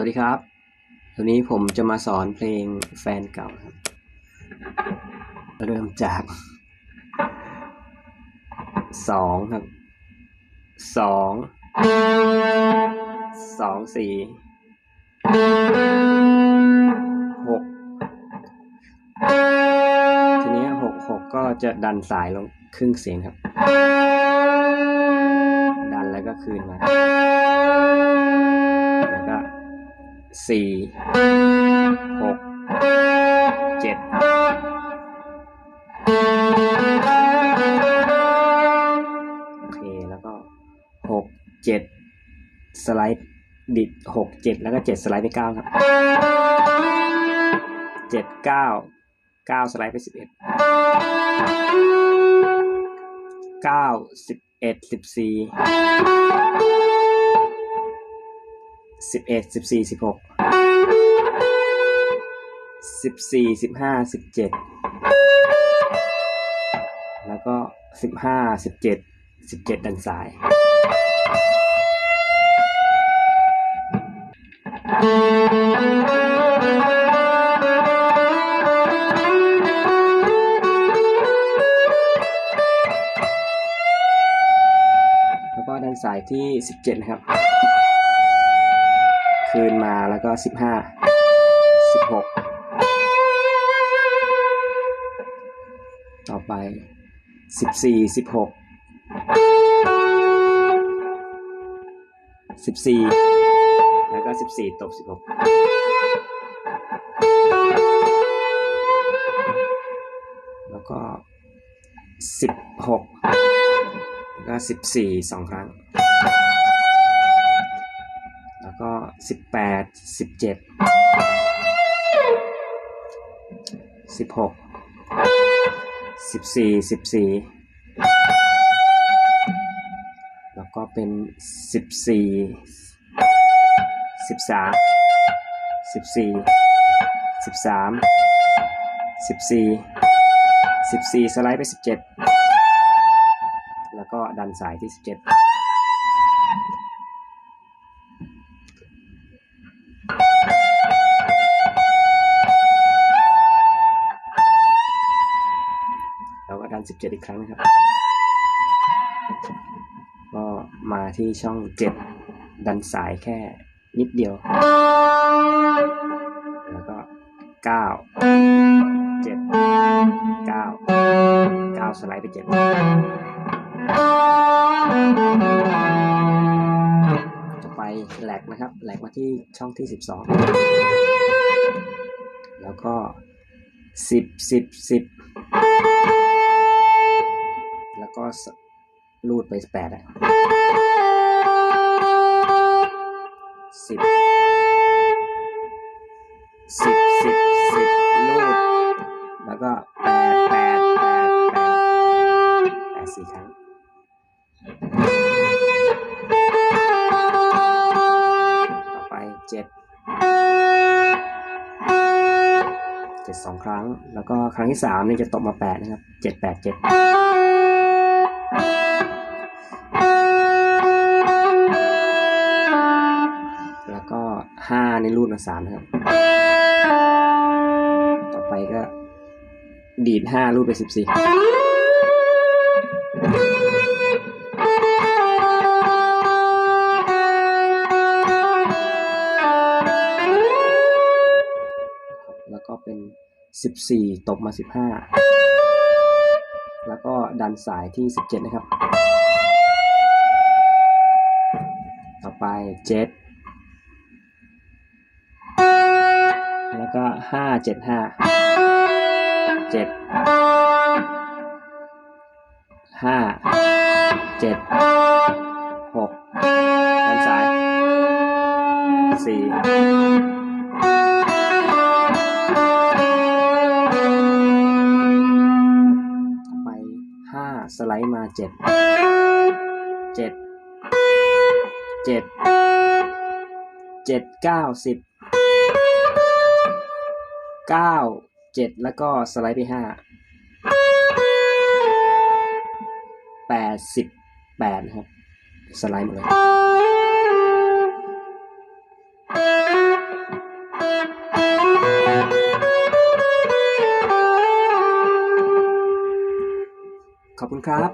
วัสดีครับ วันนี้ผมจะมาสอนเพลงแฟนเก่าครับ เริ่มจากสองครับสองสองสี่หกทีนี้หกหกก็จะดันสายลงครึ่งเสียงครับ ดันแล้วก็คืนมา สี่หกเจ็ดโอเค แล้วก็หกเจ็ดสไลด์ดิดหกเจ็ดแล้วก็เจ็ดสไลด์ไปเก้าครับเจ็ดเก้าเก้าสไลด์ไปสิบเอ็ดเก้าสิบเอ็ดสิบสี่สิบเอ็ดสิบสี่สิบหก สิบสี่สิบห้าสิบเจ็ดแล้วก็สิบห้าสิบเจ็ดสิบเจ็ดดันสาย แล้วก็ดันสายที่ 17 นะครับ คืนมาแล้วก็ 15 16 ไปสิบสี่สิบหกสิบสี่แล้วก็สิบสี่ตบสิบหกแล้วก็สิบหกแล้วก็สิบสี่สองครั้ง แล้วก็สิบแปด สิบสี่สิบสี่แล้วก็เป็นสิบสี่สิบสามสิบสี่สิบสามสิบสี่สิบสี่สไลด์ไปสิบเจ็ดแล้วก็ดันสายที่สิบเจ็ด 7 อีกครั้งนะครับ ก็มาที่ช่อง 7 ดันสายแค่นิดเดียว แล้วก็ 9 7 9 9 สไลด์ไป 7 ต่อไปแหลกนะครับ แหลกมาที่ช่องที่ 12 แล้วก็ 10 10 10 รูดไปแปดอะสิบสิบสิบสิบรูด แล้วก็แปดแปดแปดแปดแปดสี่ครั้ง ต่อไปเจ็ดเจ็ดสองครั้ง แล้วก็ครั้งที่สามนี่จะตกมาแปดนะครับเจ็ดแปดเจ็ด ห้าในรูดมาสามนะครับ ต่อไปก็ ดีดห้ารูดไปสิบสี่แล้วก็เป็นสิบสี่ตบมาสิบห้าแล้วก็ดันสายที่สิบเจ็ดนะครับ ต่อไปเจ็ด แล้วก็ห้าเจ็ดห้าเจ็ดห้าเจ็ดหกด้านซ้ายสี่ไปห้าสไลด์มาเจ็ดเจ็ดเจ็ดเจ็ดเก้าสิบ เก้าเจ็ดแล้วก็สไลด์ไปห้าแปดสิบแปดครับ สไลด์หมดเลยขอบคุณครับ